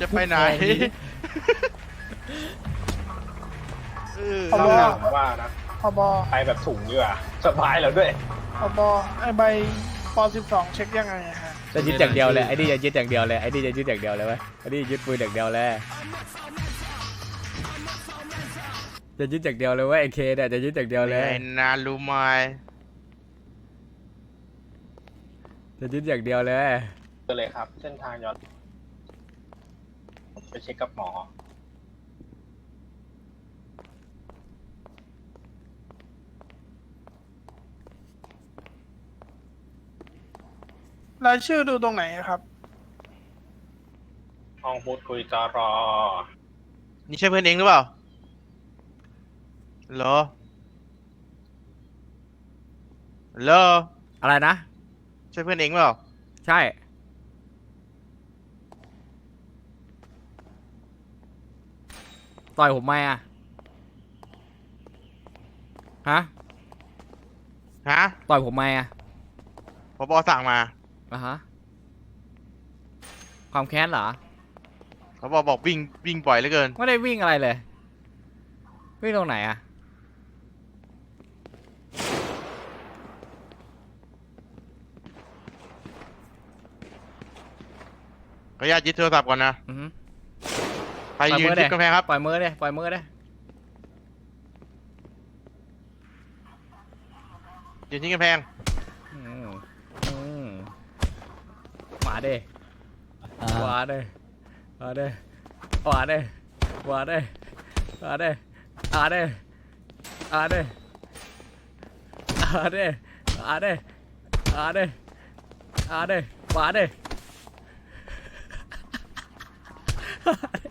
จะไปไหนเออพบว่านะพบไปแบบถุงดีกว่าสบายแล้วด้วยพบไอใบปสิบสองเช็คยังไงอะฮะจะยึดอย่างเดียวเลยไอ้นี่จะยึดอย่างเดียวเลยไอ้นี่จะยึดอย่างเดียวเลยเว้ยไอ้นี่ยึดปืนอย่างเดียวเลยจะยึดอย่างเดียวเลยเว้ยไอ้เคเนี่ยจะยึดอย่างเดียวเลยไอ้นารู้ไหมจะยึดอย่างเดียวเลยก็เลยครับ เส้นทางย้อน ไปเช็คกับหมอ รายชื่อดูตรงไหนอะครับ ห้องพูดคุยจอรอ นี่ใช่เพื่อนเองหรือเปล่าเหรอเหรออะไรนะ ใช่เพื่อนเองเปล่า ใช่ ต่อยผมไหมอะฮะ ฮะต่อยผมไหมอะพบสั่งมาอะฮะ ความแค้นเหรอเขาบอกบอกวิ่งวิ่งบ่อยเหลือเกิน ไม่ได้วิ่งอะไรเลย วิ่งตรงไหนอะขออนุญาตยึดโทรศัพท์ก่อนนะ อือฮึไปยืนปล่อยมือยึดิดกำแพงครับ ปล่อยมือเลยปล่อยมือเลยยืนที่กำแพง อืมอืมมาเด้มาเด้มาเด้มาเด้มาเด้มาเด้มาเด้มาเด้มาเด้มาเด้มาเด้มาเด้มาเด้อาเด้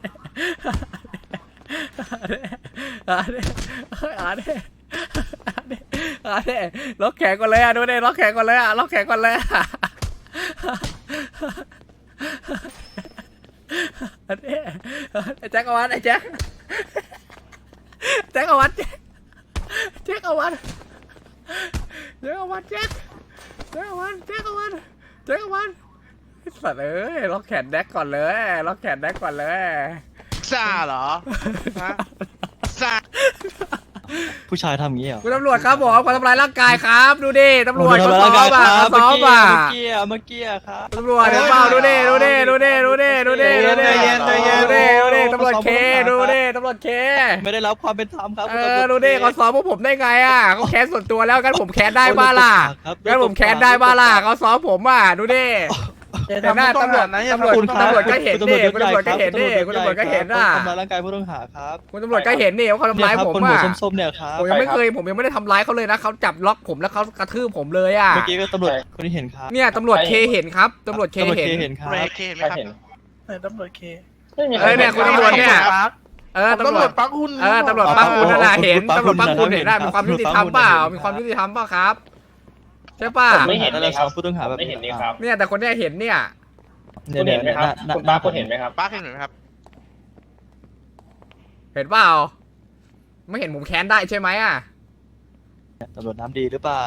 อาเด้อาเด้อาเด้ล็อกแขนก่อนเลยอะดูดิล็อกแขนก่อนเลยอะล็อกแขนก่อนเลยอะอาเด้ไอ้แจ็คเอาวันไอ้แจ็คแจ็คเอาวันแจ็คแจ็คเอาวันแจ็คเอาวันแจ็คแจ็คเอาวันแจ็คเอาวันแจ็คเอาวันไอ้สัตว์เอ้ยล็อกแขนแดกก่อนเลยล็อกแขนแดกก่อนเลย ซ่าเหรอฮะซ่าผู้ชายทำอย่างนี้เหรอคุณตำรวจครับผมขอทำลายร่างกายครับ ดูดิตำรวจโอ้เขาโหซ้อมอะทำร้ายร่างกายเขาซ้อมอะเมื่อกี้เมื่อกี้ครับตำรวจเดี๋ยวเปล่าดูดิดูดิดูดิดูดิดูดิดูดิใจเย็นใจเย็นดูดิดูดิตำรวจเคดูดิตำรวจเคไม่ได้รับความเป็นธรรมครับเอคุณตำรอวจดูดิเขาซ้อมพวกผมได้ไงอะเขาแค้นส่วนตัวแล้วกันผมแค้นได้บ้าล่ะครับกันผมแค้นได้บ้าล่ะเขาซ้อมผมอะดูดิอย่า แต่หน้าทำผู้ต้องตำรวจหานะอย่าตำรวจทำผู้ต้องหาตำรวจก็เห็นดิคุณตำรวจก็เห็นดิคุณตำรวจก็เห็นอะทำร้ายร่างกายผู้ต้องหาครับคุณตำรวจก็เห็นนี่ว่าเขาทำร้ายเนี่ยคบผมคนหัวอะส้มๆเนี่ยครับผมยังไม่เคยผมยังไม่ได้ทำร้ายเขาเลยนะเขาจับล็อกผมแล้วเขากระทืบผมเลยอะเมื่อกี้ก็ตำรวจคนที่เห็นครับเนี่ยตำรวจเคเห็นครับตำรวจเคตำรวจเห็นเคเห็นครับเบรกเคไหมใครครับเห็นไหนตำรวจเคไม่มีใคเอรอเนี่ยคุณตำรวจเนี่ยปักเออผมตำรตำรววจจปักหุ่นเออตำรวจปักหุ่นนั่นแหละเห็นปักตำรหุ่วจนปักหุ่นนะครับเห็นได้มีความยุติธรรมเปล่ามีความยุติธรรมเปล่าครับ ใช่ป่ะผมไม่เห็นเลยครับผู้ต้องหาแบบไม่เห็นเลยครับ เนี่ยแต่คนเนี้ยเห็นเนี่ยคุณเห็นไหมครับคุณป้าคุณเห็นไหมครับป้าเห็นไหมครับ เห็นเปล่าไม่เห็นผมแค้นได้ใช่ไหมอะตำรวจน้ำดีหรือเปล่า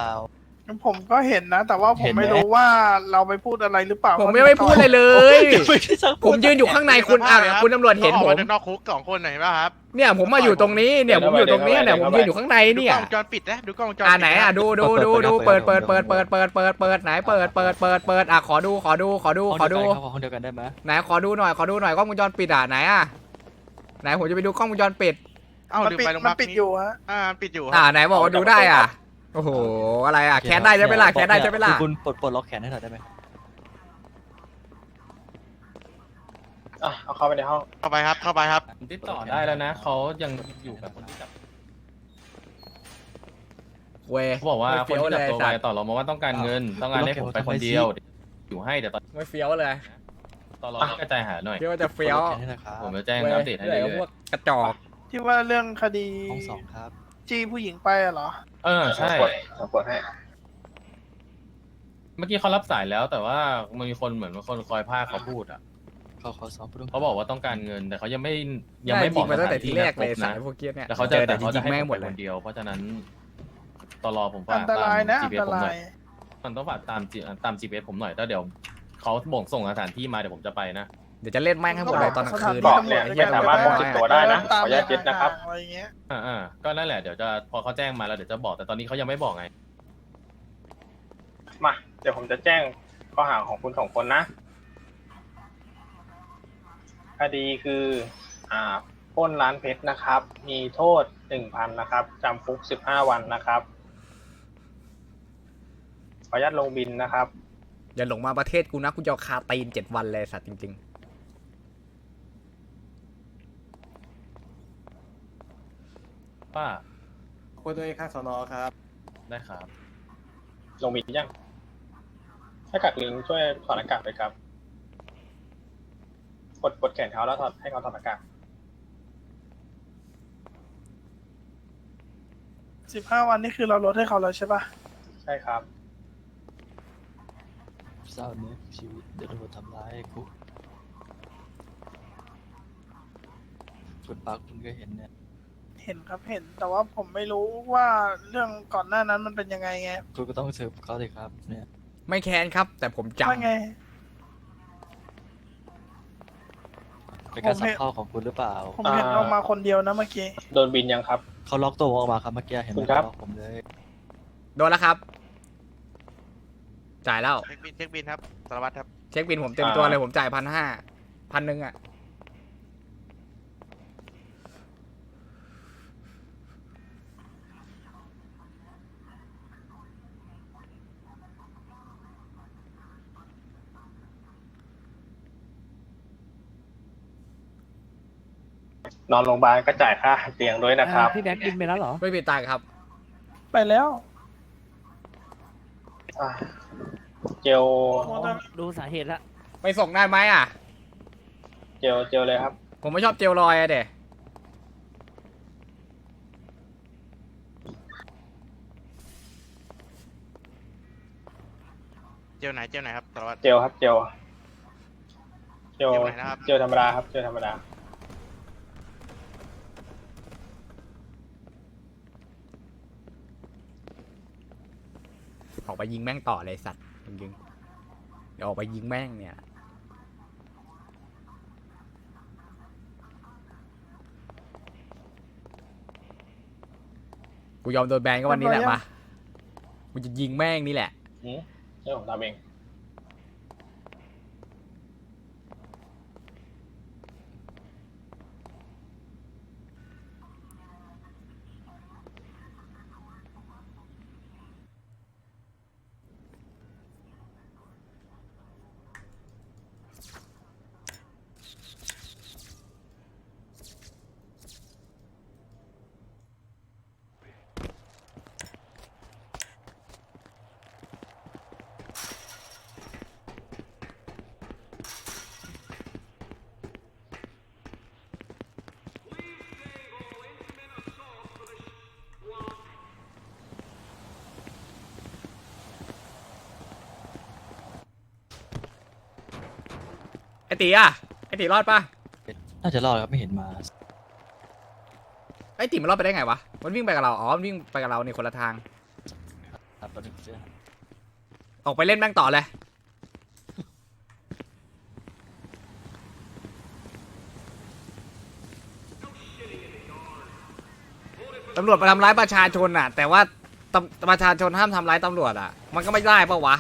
ผมก็เห็นนะ แต่ว่าผเห็มนไหมไม่รู้ว่าเราไปพูดอะไรหรือเปล่าผมไม่ไม่พูดอะไรเลยไม่ได้สักผมยืนอยู่ข้างในคุณอะคุณตำรวจเห็นขาอผอกมมานอกคุกสองคนหน่อยเห็นป่ะครับเนี่ยผมมาอยู่ตรงนี้เนี่ยผมอยู่ตรงเนี้ยเนี่ยผมยืนอยู่ข้างในดูเนี่กยล้องวงจรปิดนะดูกล้องวงจรอ่าปิดไหนอะดูดูดูดูเปิดเปิดเปิดเปิดเปิดเปิดเปิดไหนเปิดเปิดเปิดเปิดอะขอดูขอดูขอดูขอดูเขาคนเดียวกันได้ไหมไหนขอดูหน่อยขอดูหน่อยกล้องวงจรปิดอะไหนอะไหนผมจะไปดูกล้องวงจรปิดเอ้ามันลืมปิดไปโรงพมัยานบาลปิดอยู่ฮะอ่าปิดอยู่คอ่ารับไหนบอกว่าดูได้อะ โอ้โห อะไรอะ แค้นได้ใช่ไหมล่ะ แค้นได้ใช่ไหมล่ะ คุณปลดปลดล็อกแขนให้หน่อยได้ไหมอะเอาเข้าไปในห้อง เข้าไปครับ เข้าไปครับ ติดต่อได้แล้วนะเขายังอยู่กับคนที่จับเว้ยเขาบอกว่าไม่คนเฟี้ยวที่เลจับยตัวสัไปตว์ต่อรองมาว่าต้องการเงิน ต้องการให้ผมไปคนเดียวอยู่ให้แต่ตอนไม่เฟี้ยวเลยต่อรองกระจายหาหน่อยเฟี้ยวจะเฟี้ยวปลดล็อกแขนให้หนะครับผมจะแจ้งเว้ยอัปเดตให้เดี๋เรื่ยวอยพวกกระจอก ที่ว่าเรื่องคดีห้องสองครับ จี้ผู้หญิงไปอะเหรอๆ เออใช่ กดเอากดให้ เมื่อกี้เขารับสายแล้ว แต่ว่ามันมีคนเหมือนว่าคนคอยพากเขาพูดอะเขาเขาซ้อมผู้ต้องหาเขาบอกว่าต้องการเงิน แต่เขายังไม่ยังไม่ได้บอกมาตั้งแต่ทีแรกเลยสสาถายนที่พวกเกี้ยเนี่ยแล้วเขาจะเจอแต่แต่จเขาริจะงๆให้แม่งผมหมไปดเลคยนเดียว เพราะฉะนั้นตลอผมฝากอันตรายนะตามอัน GPS ตผมหราน่อยยมันต้องฝากตาม G- ตาม GPS ผมหน่อยแล้วเดี๋ยวเขาบอกส่งสถานที่มาเดี๋ยวผมจะไปนะ เดี๋ยวจะเล่นแม่งให้หมดเลยตอนกลางคืน เกาะเนี่ยที่สามารถพกติดตัวได้นะขออนุญาตยึดนะครับ อะไรอย่างเงี้ยอ่าอ่าก็นั่นแหละเดี๋ยวจะพอเขาแจ้งมาแล้วเดี๋ยวจะบอกแต่ตอนนี้เขายังไม่บอกไง มา เดี๋ยวผมจะแจ้งข้อหาของคุณสองคนนะ คดีคือ อ่าปล้นร้านเพชรนะครับ มีโทษหนึ่งพันนะครับจำคุกสิบห้าวันนะครับ ขออนุญาตลงบินนะครับ อย่าหลงมาประเทศกูนะกูจะเอาคาตีนเจ็ดวันเลยสัตว์จริง ป้า คุยตัวเองข้างสอนอครับ ได้ครับ ลงบินยัง ถ้ากักลิงช่วยถอดอากาศเลยครับ กดกดแขนเขาแล้วถอดให้เขาถอดอากาศสิบห้าวันนี่คือเราลดให้เขาแล้วใช่ปะใช่ครับ เศร้าเนื้อชีวิตเดี๋ยวตำรวจทำร้ายกูคุณปากคุณก็เห็นเนี่ย เห็นครับเห็น แต่ว่าผมไม่รู้ว่าเรื่องก่อนหน้านั้นมันเป็นยังไงไงคุณก็ต้องเสิร์ฟเขาเลยครับ เนี่ยๆไม่แค้นครับ แต่ผมจว่าไง เป็นการผมสัเห็บนเท่าของคุณหรือเปล่า ผมเห็นออกมาคนเดียวนะเมื่อกี้โดนบินยังครับ เขาล็อกตัวผมออกมาครับเมื่อกี้เห็นไหมคุณครับ ล็อกผมเลยำโดนแล้วครับ จ่ายแล้ว เช็คบินเช็คบินครับสารวัตรครับเช็คบินผมเต็มตัวเลยผมจ่ายพันห้าพันหนึ่งอะ นอนโรงพยาบาลก็จ่ายค่าเตียงด้วยนะครับพี่แบ็คบินไปแล้วเหรอ ไม่มีตังค์ครับ ไปแล้วอ่าเจลดูสาเหตุละไปส่งได้ไหมอะ เจลเจลเลยครับ ผมไม่ชอบเจลลอยอะเด็เจลไหนเจลไหนครับสารวัตรเจลครับเจลเจลเจลไหนนะครับเจลธรรมดาครับเจลธรรมดา ออกไปยิงแม่งต่อเลยสัตว์จริงๆเดี๋ยวออกไปยิงแม่งเนี่ยกูยอมโดนแบนก็วันนี้แหละทำไมมาอะกูจะยิงแม่งนี่แหละอืมเรื่องของทำเอง ตีอะไอตีรอดปะน่าจะรอดครับไม่เห็นมา ไอตีมันรอดไปได้ไงวะมันวิ่งไปกับเราอ๋อมันวิ่งไปกับเราในคนละทาง ครับตอนนี้เจอออกไปเล่นแม่งต่อเลยตำรวจมาทำร้ายประชาชนอะ แต่ว่าตำประชาชนห้ามทำร้ายตำรวจอะ มันก็ไม่ได้ปะวะ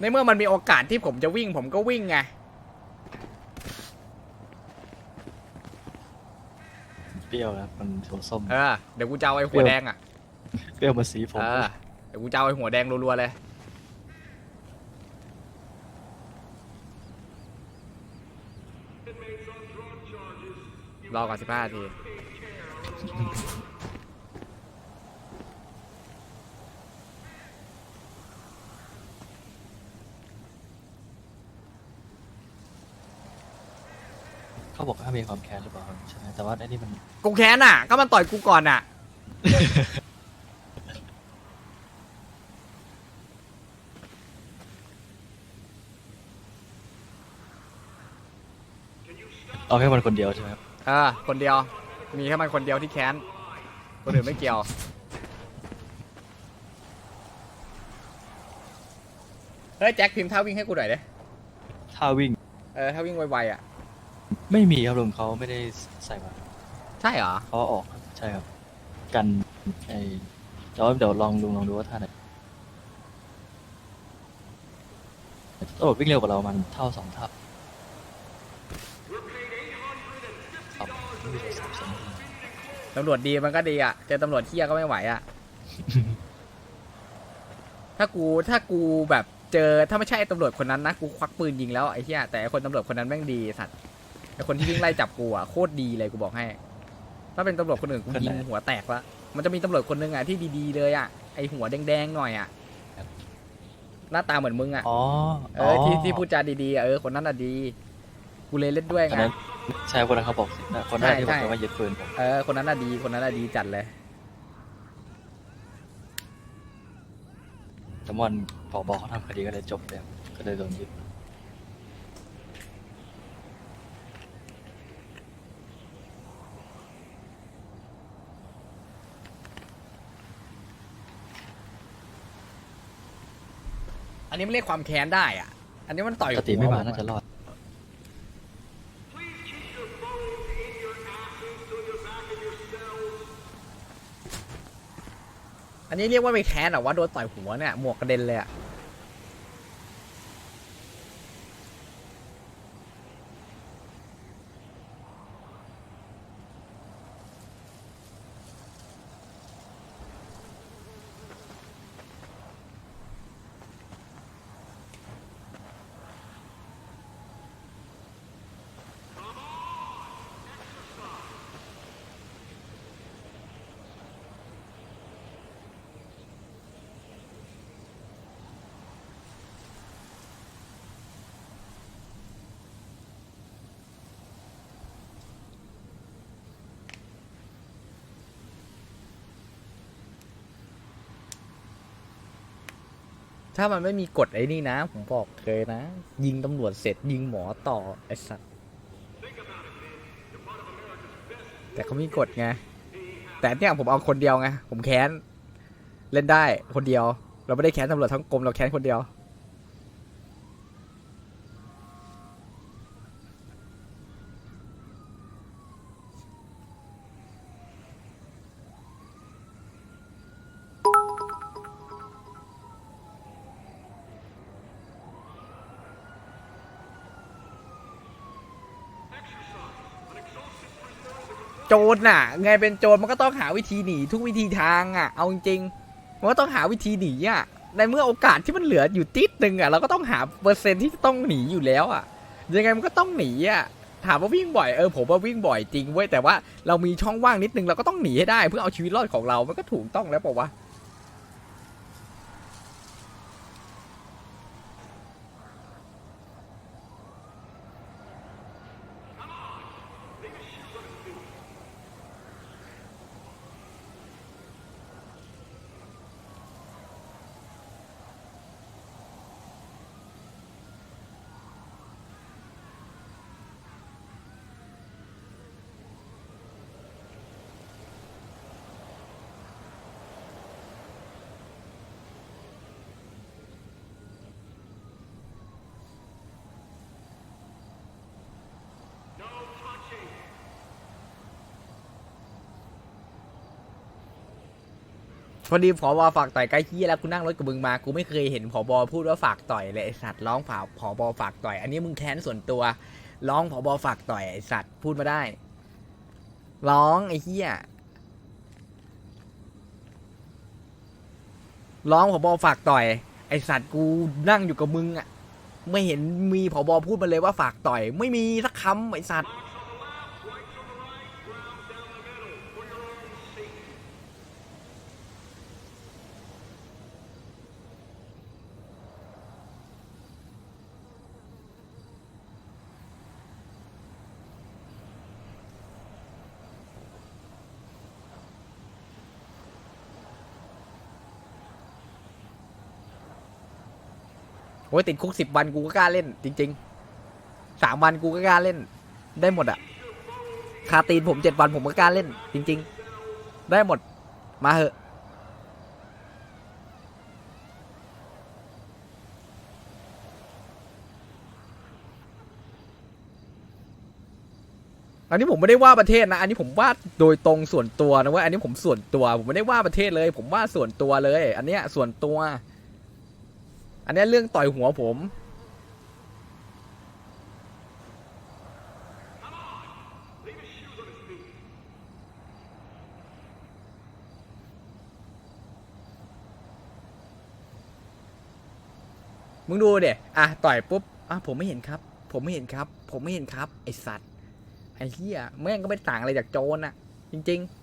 ในเมื่อมันมีโอกาสที่ผมจะวิ่งผมก็วิ่งไง เปรี้ยวครับมันหัวส้ม เออ เดี๋ยวกูจะเอาไอ้หัวแดงอะ เปรี้ยวมาสีผมเออเดี๋ยวกูจะเอาไอ้หัวแดงรัวๆเลย รอก่อนสิบห้านาที เขาบอกว่ามีความแค้นหรือเปล่าครับใช่ไหมแต่ว่าไอ้นี่มันกูแค้นอะ ก็มันต่อยกูก่อนอะ เอาแค่มันคนเดียวใช่ไหมครับเออ คนเดียว มีแค่มันคนเดียวที่แค้น คนอื่นไม่เกี่ยว เฮ้ยแจ็คพิมพ์ท่าวิ่งให้กูหน่อยดิถ้าวิ่ง เออ ถ้าวิ่งไวๆอะ ไม่มีครับลุงเขาไม่ได้ใส่มาใช่เหรอ เขาเอาออกครับใช่ครับ กันไอเดี๋ยวเดี๋ยวลองลุงลองดูว่าท่าไหนตำรวจวิ่งเร็วกว่าเรามันเท่าสองเท่าครับไม่มีโทรศัพท์สองเครื่องตำรวจดีมันก็ดีอะ เจอตำรวจเที่ยก็ไม่ไหวอะ ถ้ากูถ้ากูแบบเจอถ้าไม่ใช่ไอ้ตำรวจคนนั้นนะ กูควักปืนยิงแล้วไอ้เหี้ยแต่ไอ้คนตำรวจคนนั้นแม่งดีไอ้สัตว์ ไอ้คนที่วิ่งไล่จับกูอะโคตรดีเลยกูบอกให้ ถ้าเป็นตำรวจคนอื่นกูยิงหัวแตกละมันจะมีตำรวจคนนึงอะที่ดีๆเลยอะไอ้หัวแดงๆหน่อยอะหน้าตาเหมือนมึงอะอ๋อเออที่ที่พูดจาดีๆอะเออคนนั้นอะดี กูเลยเล่นด้วยอันไงนั้นใช่คนนั้นเขาบอกสินะคนนั้นที่บอกใช่ว่ายึดปืนผมเออคนนั้นอะดีคนนั้นอะดีจัดเลยแต่วันผอบอเขาทำคดีก็เลยจบแล้วก็เลยโดนยึด อันนี้มันเรียกความแค้นได้อะ อันนี้มันต่อยปกติไม่หัวมาผน่าจะรอด อันนี้เรียกว่าไปแค้นเหรอว่าโดนต่อยหัวเนี่ยหมวกกระเด็นเลยอะ ถ้ามันไม่มีกฎไอ้นี่นะ ผมบอกเคยนะ ยิงตำรวจเสร็จยิงหมอต่อไอ้สัตว์แต่เขามีกฎไง แต่เนี่ยผมเอาคนเดียวไง ผมแค้น เล่นได้คนเดียว เราไม่ได้แค้นตำรวจทั้งกรมเราแค้นคนเดียว โจรน่ะ ไงเป็นโจรมันก็ต้องหาวิธีหนีทุกวิธีทางอะ เอาจริงมันก็ต้องหาวิธีหนีอะ ในเมื่อโอกาสที่มันเหลืออยู่ติดหนึ่งอะเราก็ต้องหาเปอร์เซ็นที่จะต้องหนีอยู่แล้วอะ ยังไงมันก็ต้องหนีอะ ถามว่าวิ่งบ่อยเออผมว่าวิ่งบ่อยจริงเว้ยแต่ว่าเรามีช่องว่างนิดนึงเราก็ต้องหนีให้ได้ เพื่อเอาชีวิตรอดของเรา มันก็ถูกต้องแล้วป่าวะ พอดีผอบอฝากต่อยใกล้ที่แล้วกูนั่งรถกับมึงมา กูไม่เคยเห็นผอบอพูดว่าฝากต่อยเลยไอสัตว์ร้องผาผอบอฝากต่อย อันนี้มึงแค้นส่วนตัว ร้องผอบอฝากต่อยไอสัตว์พูดมาได้ ร้องไอ้เหี้ยร้องผอบอฝากต่อย ไอสัตว์กูนั่งอยู่กับมึงอะ ไม่เห็นมีผอบอพูดมาเลยว่าฝากต่อย ไม่มีสักคำไอสัตว์ โอ้ยติดคุกสิบวันกูก็กล้าเล่น จริงๆสามวันกูก็กล้าเล่น ได้หมดอะคาตีนผมเจ็ดวันผมก็กล้าเล่น จริง ๆ ได้หมด มาเหอะอันนี้ผมไม่ได้ว่าประเทศนะ อันนี้ผมว่าโดยตรงส่วนตัวนะเว้ย อันนี้ผมส่วนตัว ผมไม่ได้ว่าประเทศเลย ผมว่าส่วนตัวเลย อันเนี้ยส่วนตัว อันนี้เรื่องต่อยหัวผม มึงดูเด็อะ ต่อยปุ๊บ อะ ผมไม่เห็นครับ ผมไม่เห็นครับ ผมไม่เห็นครับ ไอสัตว์ ไอเหี้ยแม่งก็ไม่ต่างอะไรจากโจรน่ะจริง ๆ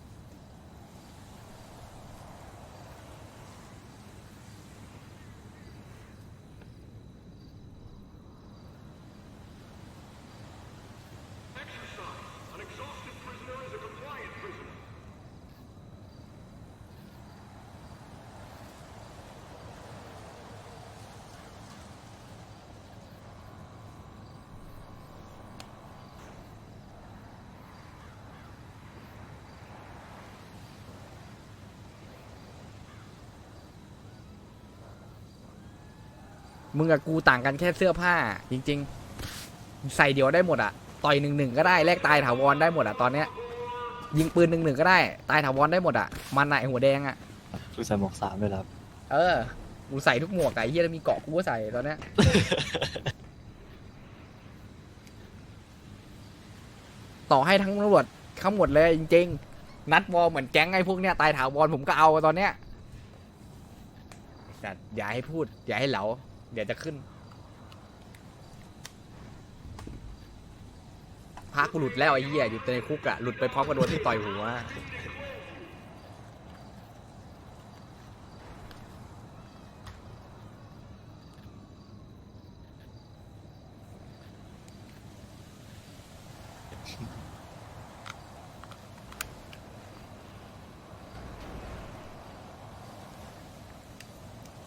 มึงกับกูต่างกันแค่เสื้อผ้า จริง ๆ ใส่เดียวได้หมดอะต่อยหนึ่งหนึ่งก็ได้แลกตายถาวรได้หมดอะตอนเนี้ย ยิงปืนหนึ่งหนึ่งก็ได้ ตายถาวรได้หมดอะมันอะไอหัวแดงอะคือใส่หมวกสามด้วยครับ เออกูใส่ทุกหมวกอะไอ้เหี้ยแล้วมีเกาะกูก็ใส่ตอนเนี้ยต่อให้ทั้งตำรวจทั้งหมดเลยจริง ๆ นัดวอลเหมือนแก๊งไอ้พวกเนี้ยตายถาวรผมก็เอาตอนเนี้ยแต่อย่าให้พูด อย่าให้เหลา เดี๋ยวจะขึ้นพากูหลุดแล้วไอ้เหี้ยอยู่ในคุกอะหลุดไปพร้อมกับโดนที่ต่อยหัว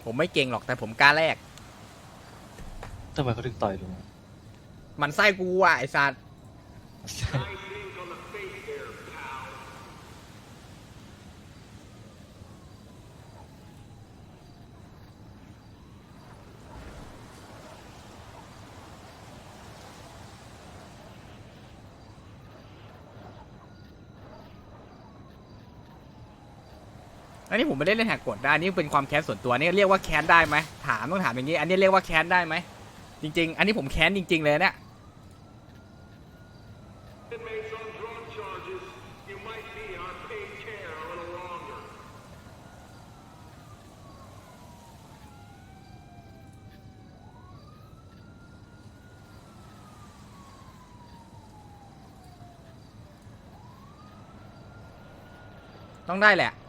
ผมไม่เก่งหรอกแต่ผมกล้าแลกำไมเขาถึงต่อยลุงมันไส้กูอะไอสัตว์อันนี้ผมไม่ได้เล่นแหกกฎนะอันนี้เป็นความแค้นส่วนตัวนี่เรียกว่าแค้นได้ไหมถามต้องถามอย่างนี้ อันนี้เรียกว่าแค้นได้ไหม จริง ๆ อันนี้ผมแค้นจริง ๆ เลยเนี่ยต้องได้แหละ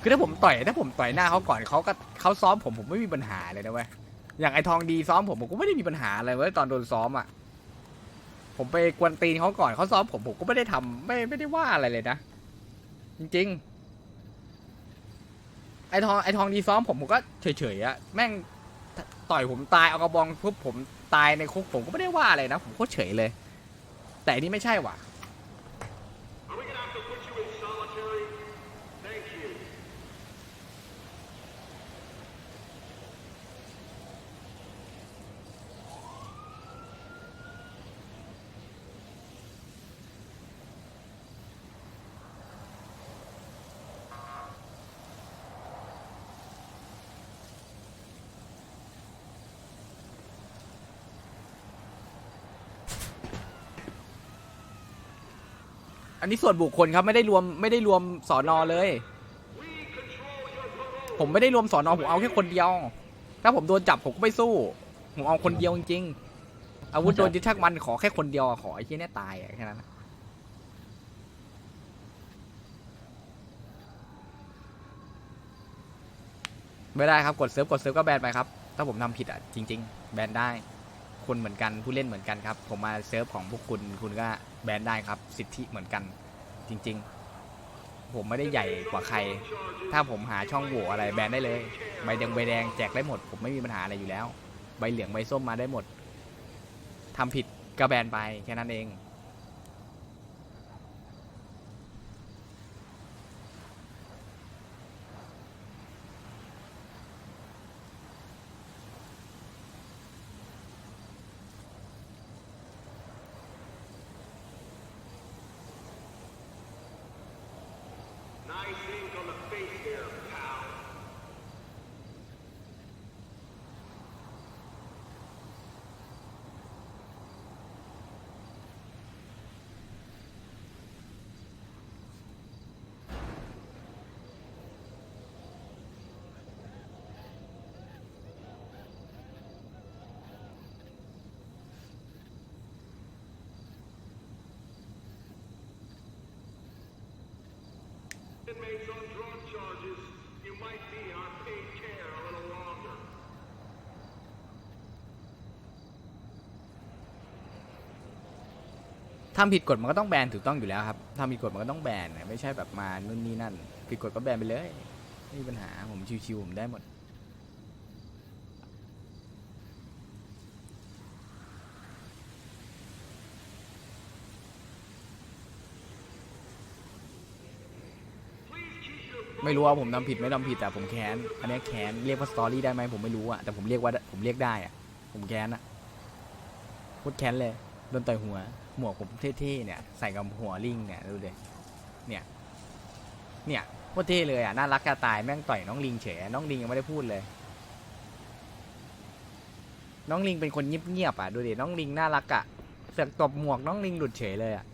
คือถ้าผมต่อยถ้าผมต่อยหน้าเขาก่อนเขาก็เขาซ้อมผมผมไม่มีปัญหาเลยนะเว้ยอย่างไอทองดีซ้อมผมผมก็ไม่ได้มีปัญหาอะไรเว้ยตอนโดนซ้อมอะผมไปกวนตีนเขาก่อนเขาซ้อมผมผมก็ไม่ได้ทำไม่ไม่ได้ว่าอะไรเลยนะจริง ๆ ไอทองไอทองดีซ้อมผมผมก็เฉยๆอะแม่งต่อยผมตายเอากระบองปุ๊บผมตายในคุกผมก็ไม่ได้ว่าอะไรนะ ผมโคตรเฉยเลย แต่นนี้ไม่ใช่ว่ะ อันนี้ส่วนบุคคลครับไม่ได้รวมไม่ได้รวมสอนอเลย ผมไม่ได้รวมสอนอผมเอาแค่คนเดียว ถ้าผมโดนจับผมก็ไม่สู้ ผมเอาคนเดียวจริงๆอาวุธโดนยึดชักมันขอแค่คนเดียวอะขอไอ้ที่นี่ตายอะแค่นั้นอะไม่ได้ครับกดเซิร์ฟกดเซิร์ฟก็แบนไปครับ ถ้าผมทำผิดอะจริง ๆ แบนได้ คนเหมือนกันผู้เล่นเหมือนกันครับ ผมมาเซิร์ฟของพวกคุณคุณก็แบนได้ครับ สิทธิเหมือนกัน จริง ๆ ผมไม่ได้ใหญ่กว่าใคร ถ้าผมหาช่องโหว่อะไรแบนได้เลยใบแดงใบแดงแจกได้หมด ผมไม่มีปัญหาอะไรอยู่แล้ว ใบเหลืองใบส้มมาได้หมดทำผิดก็แบนไปแค่นั้นเอง ทำผิดกฎมันก็ต้องแบนถูกต้องอยู่แล้วครับทำผิดกฎมันก็ต้องแบนไม่ใช่แบบมานู่นนี่นั่น ผิดกฎก็แบนไปเลยไม่มีปัญหาผมชิวๆผมได้หมด ไม่รู้ว่าผมทำผิดไม่ทำผิดแต่ผมแค้นอันนี้แค้นเรียกว่าสตอรี่ได้ไหมผมไม่รู้อะแต่ผมเรียกว่าผมเรียกได้อะผมแค้นอะโคตรแค้นเลยโดนต่อยหัว หมวกผมเท่ๆเนี่ยใส่กับหัวลิงเนี่ยดูเดิเนี่ยเนี่ยโคตรเท่เลยอะน่ารักกระตายแม่งต่อยน้องลิงเฉยน้องลิงยังไม่ได้พูดเลย น้องลิงเป็นคนเงียบๆอะดูดิน้องลิงน่ารักอะเสือกตบหมวกน้องลิงหลุดเฉยเลยอะ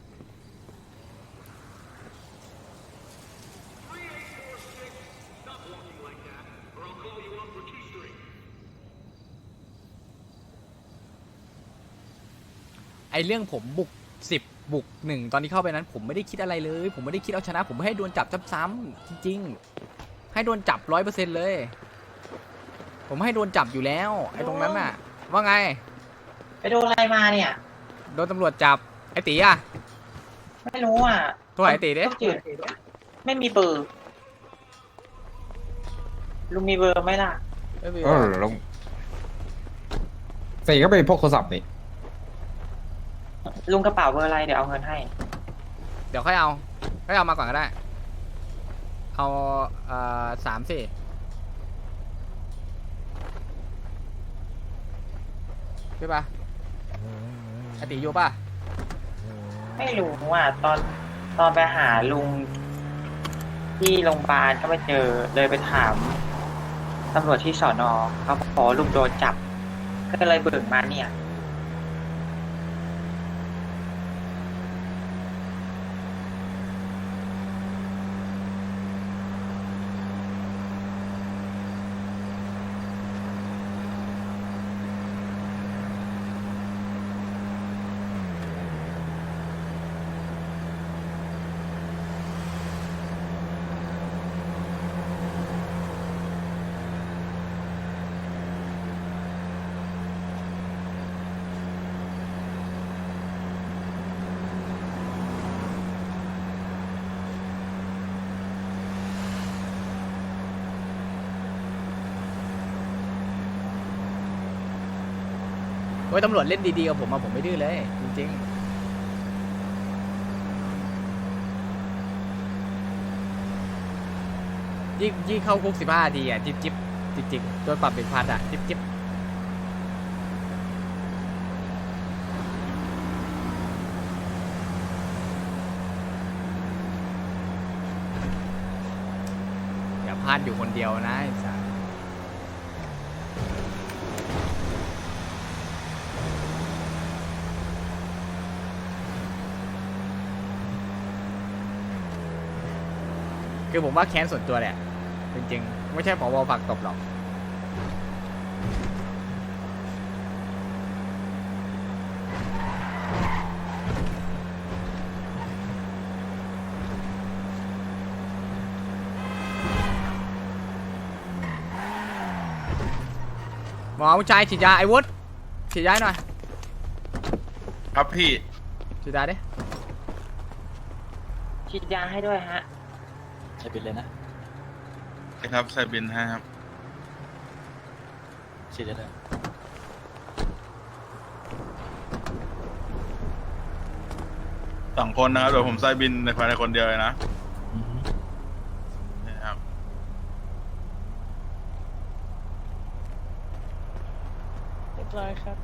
ไอ เรื่องผมบุกสิบบุกหนึ่งตอนที่เข้าไปนั้น ผมไม่ได้คิดอะไรเลย ผมไม่ได้คิดเอาชนะ ผมไม่ให้โดนจับซ้ำๆจริงๆ ให้โดนจับร้อยเปอร์เซ็นต์เลย ผมให้โดนจับอยู่แล้วไอตรงนั้นน่ะ ว่าไง ไปโดนอะไรมาเนี่ย โดนตำรวจจับไอตีอะไม่รู้อะโทรหาไอตีดิต้องจืดไม่มีเบอร์ลุงมีเบอร์ไหมล่ะไม่มีเออลงสี่ก็เป็นพวกโทรศัพท์นี่ ลุงกระเป๋าเบอร์อะไรเดี๋ยวเอาเงินให้ เดี๋ยวค่อยเอาค่อยเอามาก่อนก็ได้ เอาเอ่อสามสี่ใช่ปะไอตีอยู่ปะไม่รู้อะตอนตอนไปหาลุง ที่โรงพยาบาลก็ไปเจอเลยไปถามตำรวจที่สอนอเขาบอกว่าลุงโดนจับ ก็เลยเบิกมาเนี่ย โอ้ยตำรวจเล่นดีๆกับผมอะผมไม่ดื้อเลย จริงๆยิ่งยิ่งเข้าคุกสิบห้าทีอะจิ๊บจิ๊บจิ๊บจิ๊บโดนปรับเป็นพันอะจิ๊บจิ๊บอย่าพลาดอยู่คนเดียวนะไอ้สัส คือผมว่าแค้นส่วนตัวแหละจริงๆ ไม่ใช่ผอฝากตบหรอก หมอผู้ชายฉีดยาไอ้วุฒฉีดยาให้หน่อยครับพี่ฉีดยาดิ ฉีดยาให้ด้วยฮะ ใช้บินเลยนะครับใส่บินให้ครับฉีดได้เลยสองคนนะครับเดี๋ยวผมใส่บินในภายในคนเดียวเลยนะอือฮึนี่ครับเรียบร้อยครับ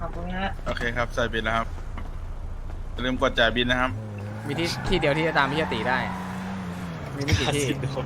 ขอบคุณฮะ โอเคครับใส่บินแล้วครับอย่าลืมกดจ่ายบินนะครับ มีที่ที่เดียวที่จะตามพี่จะตีได้ มีไม่กี่ที่ โดน